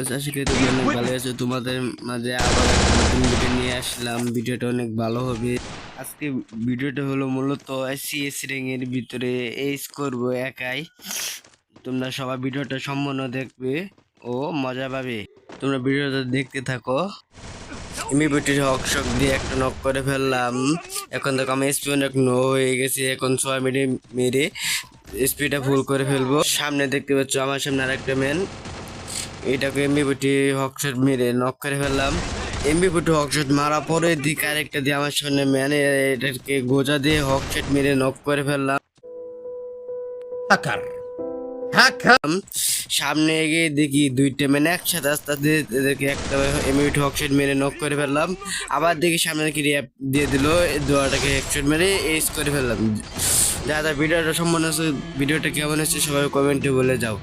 আশা অনেক ভালো আছো। তোমাদের মাঝে আবার নিয়ে আসলাম। ভিডিওটা অনেক ভালো হবে। আজকে ভিডিওটা হলো মূলত ভিতরে একাই। তোমরা সবাই ভিডিওটা সম্পূর্ণ দেখবে ও মজা পাবে। তোমরা ভিডিওটা দেখতে থাকো। ভিডিওটি হক শক দিয়ে একটা নক করে ফেললাম। এখন দেখো আমি স্পি অনেক নো হয়ে গেছে। এখন মিনিট মেরে স্পিডটা ফুল করে ফেলব। সামনে দেখতে পাচ্ছ, আমার সামনে আরেকটা ম্যান এটাকে এমবিবিটি হকশট মেরে নক করে ফেললাম। এমবিবিটি হকশট মারা পরে দিকে আরেকটা দিয়ে আমার সামনে ম্যানে এটাকে গোজা দিয়ে হকশট মেরে নক করে ফেললাম। সামনে এগিয়ে দেখি দুইটা মানে একসাথে আস্তে আস্তে এদেরকে একটা এমবিবিটি হকশট মেরে নক করে ফেললাম। আবার দেখি সামনে কি র্যাপ দিয়ে দিল দোয়াটাকে হেডশট মেরে এস করে ফেললাম। যারা ভিডিওটা সম্পূর্ণ ভিডিওটা কেমন হচ্ছে সবাই কমেন্টে বলে যাও।